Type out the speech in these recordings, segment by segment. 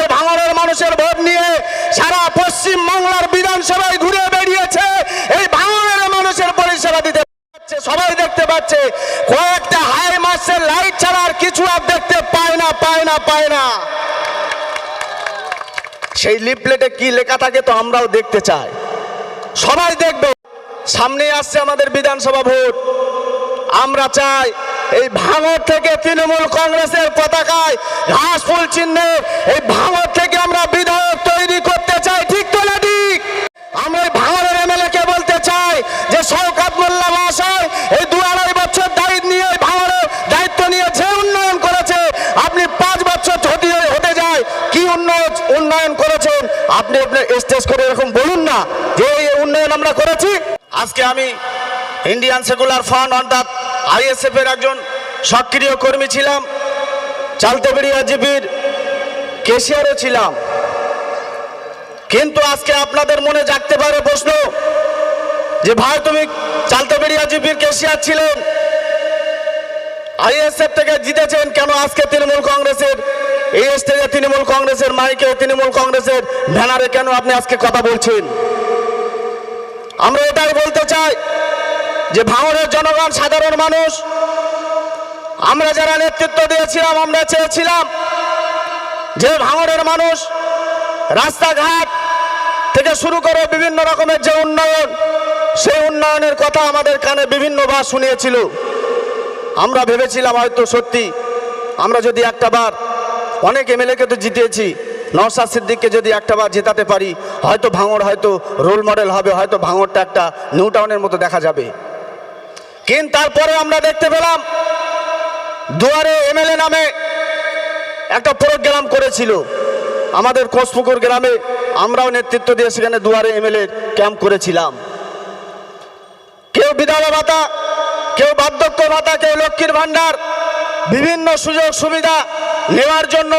এই ভাঙড়ের মানুষের ভোট নিয়ে সারা পশ্চিম বাংলার বিধানসভায় ঘুরে বেরিয়েছে এই ভাঙড়ের মানুষের পরিষেবা দিতে সবাই দেখতে পাচ্ছে। কয়েকটা হাই মাসের লাইট ছাড়া আর কিছু আর দেখতে পায় না পায় না পায় না। সেই লিফলেটে কি লেখা থাকে তো আমরাও দেখতে চাই। সবাই দেখবে সামনে আসছে আমাদের বিধানসভা ভোট। আমরা চাই এই ভাঙর থেকে তৃণমূল কংগ্রেসের পতাকায় ঘাস ফুল চিহ্নে এই ভাঙর থেকে আমরা বিধায়ক তৈরি করতে চাই, ঠিক তো না ঠিক? আমরা এই ভাঙরের এমএলএ কে বলতে চাই যে শওকাত মোল্লা মহাশয়, এই দু আড়াই বছর দায়িত্ব নিয়ে ভাঙরের দায়িত্ব নিয়ে যে উন্নয়ন করেছে, আপনি পাঁচ বছর হতে হতে যায়, কি উন্নয়ন উন্নয়ন করেছেন? আপনি আপনার স্টেজ করে এরকম বলুন না যে এই উন্নয়ন আমরা করেছি। আজকে আমি ইন্ডিয়ান সেকুলার ফান্ড অর্থাৎ আইএসএফ এর একজন সক্রিয় কর্মী ছিলাম চালতেবেড়িয়া জিপির কেশিয়ারও ছিলাম। কিন্তু আজকে আপনাদের মনে জাগতে পারে প্রশ্ন যে ভাই, তুমি চালতেবেড়িয়া জিপির কেশিয়ার ছিলেন আইএসএফ থেকে জিতেছেন কেন আজকে তৃণমূল কংগ্রেসের? এই স্টেজে তৃণমূল কংগ্রেসের, মাইকে তৃণমূল কংগ্রেসের ব্যানারে কেন আপনি আজকে কথা বলছেন? আমরা এটাই বলতে চাই যে ভাঙড়ের জনগণ সাধারণ মানুষ, আমরা যারা নেতৃত্ব দিয়েছিলাম, আমরা চেয়েছিলাম যে ভাঙড়ের মানুষ রাস্তাঘাট থেকে শুরু করে বিভিন্ন রকমের যে উন্নয়ন, সেই উন্নয়নের কথা আমাদের কানে বিভিন্নবার শুনিয়েছিল। আমরা ভেবেছিলাম হয়তো সত্যি, আমরা যদি একটা বার, অনেক এমএলএকে তো জিতিয়েছি, নওশাদ সিদ্দিককে যদি একটা বার জেতাতে পারি, হয়তো ভাঙড় হয়তো রোল মডেল হবে, হয়তো ভাঙড়টা একটা নিউ টাউনের মতো দেখা যাবে। কিন্তু তারপরে আমরা দেখতে পেলাম দুয়ারে এমএলএ নামে একটা প্রোগ্রাম করেছিল। আমাদের কোষপুকুর গ্রামে আমরাও নেতৃত্ব দিয়ে সেখানে দুয়ারে এমএলএ ক্যাম্প করেছিলাম। কেউ বিধবা ভাতা, কেউ বার্ধক্য ভাতা, কেউ লক্ষ্মীর ভাণ্ডার, বিভিন্ন সুযোগ সুবিধা নেওয়ার জন্য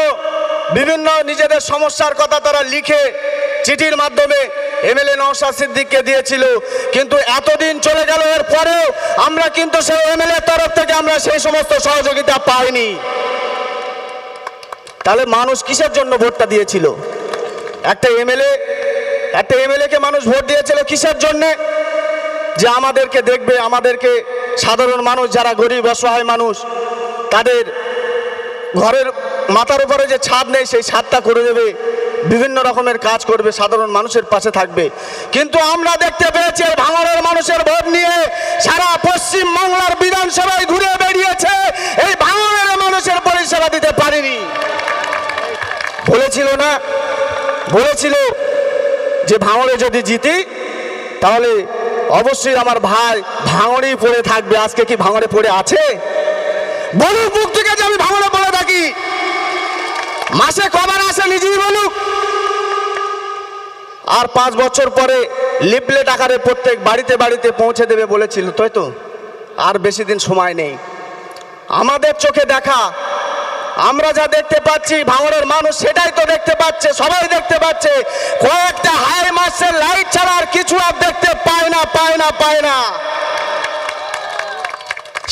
বিভিন্ন নিজেদের সমস্যার কথা তারা লিখে চিঠির মাধ্যমে এমএলএ নওশাদ সিদ্দিককে দিয়েছিল, কিন্তু এতদিন চলে গেল এর পরেও আমরা কিন্তু সেই এমএলএ তরফ থেকে আমরা সেই সমস্ত সহযোগিতা পাইনি। তাহলে মানুষ কিসের জন্য ভোটটা দিয়েছিল? একটা এমএলএ একটা এমএলএ কে মানুষ ভোট দিয়েছিল কিসের জন্যে? যে আমাদেরকে দেখবে, আমাদেরকে সাধারণ মানুষ যারা গরিব, অসহায় মানুষ, তাদের ঘরের মাথার উপরে যে ছাদ নেই, সেই ছাদটা করে দেবে। বিভিন্ন রকমের কাজ করবে, সাধারণ মানুষের পাশে থাকবে। কিন্তু আমরা দেখতে পেয়েছি ভাঙড়ের মানুষের ভোট নিয়ে সারা পশ্চিম বাংলার বিধানসভায় ঘুরে বেরিয়েছে এই ভাঙড়ের মানুষের পরিষেবা দিতে পারেনি। বলেছিল না, বলেছিল যে ভাঙড়ে যদি জিতি, তাহলে অবশ্যই আমার ভাই ভাঙড়েই পড়ে থাকবে। আজকে কি ভাঙড়ে পড়ে আছে? বলুক মুখ থেকে যে আমি ভাঙড়ে পড়ে থাকি। মাসে কবার আসে নিজেই বলুক। আর পাঁচ বছর পরে লিপলেট আকারে প্রত্যেক বাড়িতে বাড়িতে পৌঁছে দেবে বলেছিল, তাই তো? আর বেশি দিন সময় নেই। আমাদের চোখে দেখা, আমরা যা দেখতে পাচ্ছি, ভাঙড়ের মানুষ সেটাই তো দেখতে পাচ্ছে, সবাই দেখতে পাচ্ছে। কয়েকটা হাই মাসের লাইট ছাড়া আর কিছু আর দেখতে পায় না পায় না পায় না।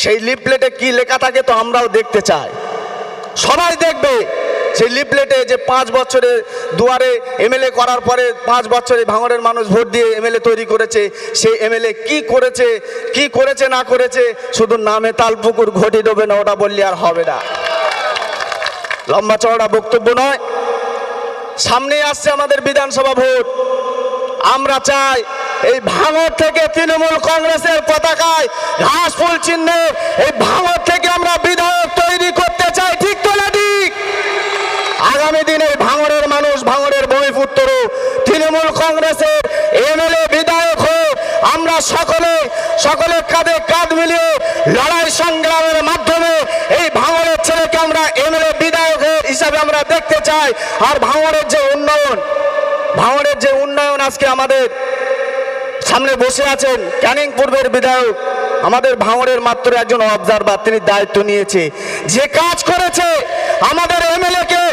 সেই লিফলেটে কি লেখা থাকে তো আমরাও দেখতে চাই। সবাই দেখবে সেই লিফলেটে যে পাঁচ বছরে দুয়ারে এমএলএ করার পরে পাঁচ বছরে ভাঙড়ের মানুষ ভোট দিয়ে এমএলএ তৈরি করেছে, সেই এমএলএ কি করেছে কি করেছে, না করেছে, শুধু নামে তালপুকুর ঘটি দেবে না, ওটা বললে আর হবে না। লম্বা চওড়া বক্তব্য নয়। সামনে আসছে আমাদের বিধানসভা ভোট। আমরা চাই এই ভাঙর থেকে তৃণমূল কংগ্রেসের পতাকায় ঘাস ফুল চিহ্নে এই ভাঙর থেকে আমরা বিধায়ক তৈরি করতে চাই ঠিক তো না ঠিক আগামী দিনে ভাঙরের মানুষ ভাঙরের ভূমিপুত্র তৃণমূল কংগ্রেসের এমএলএ বিধায়ক হোক আমরা সকলে সকলে কাঁধে কাঁধ মিলিয়ে লড়াই সংগ্রামের মাধ্যমে এই ভাঙরের ছেলেকে আমরা এমএলএ বিধায়ক হিসাবে আমরা দেখতে চাই। আর ভাঙরের যে উন্নয়ন ভাঙরের যে উন্নয়ন আজকে আমাদের সামনে বসে আছেন ক্যানিং পূর্বের বিধায়ক, আমাদের ভাঙড়ের মাত্র একজন অবজারভার তিনি দায়িত্ব নিয়েছে। যে কাজ করেছে আমাদের এমএলএ কে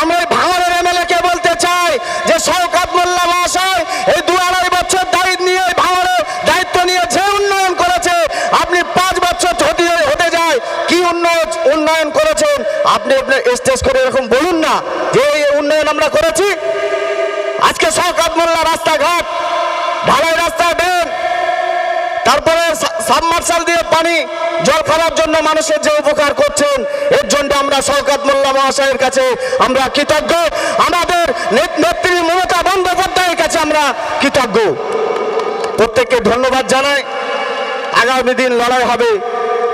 আমরা এই ভাঙড়ের এমএলএ কে বলতে চাই যে শওকাত মোল্লা মহাশয় এই দু আড়াই বছর দায়িত্ব নিয়ে ভাঙড়ে দায়িত্ব নিয়ে যে উন্নয়ন করেছে, আপনি পাঁচ বছর ছটিয়ে হতে যায়, কি উন্নয়ন উন্নয়ন করেছেন? আপনি আপনার স্টেজ করে এরকম বলুন না যে এই উন্নয়ন আমরা করেছি। আজকে শওকাত মোল্লা রাস্তাঘাট, ঢালাই রাস্তা ড্রেন তারপরে সাবমার্শাল দিয়ে পানি জল খাওয়ার জন্য মানুষের যে উপকার করছেন, এর জন্য আমরা শওকাত মোল্লা মহাশয়ের কাছে আমরা কৃতজ্ঞ। আমাদের নেত- নেত্রী মমতা বন্দ্যোপাধ্যায়ের কাছে আমরা কৃতজ্ঞ। প্রত্যেককে ধন্যবাদ জানাই। আগামী দিন লড়াই হবে।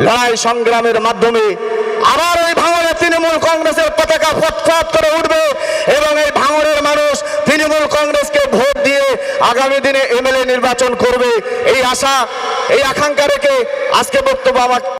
লড়াই সংগ্রামের মাধ্যমে আবার ওই ভাঙড়ে তৃণমূল কংগ্রেসের পতাকা ফটফট করে উঠবে এবং এই ভাঙড়ের মানুষ তৃণমূল কংগ্রেসকে ভোট আগামী দিনে এমএলএ নির্বাচন করবে। এই আশা এই আকাঙ্ক্ষা রেখে আজকে বক্তব্য আমার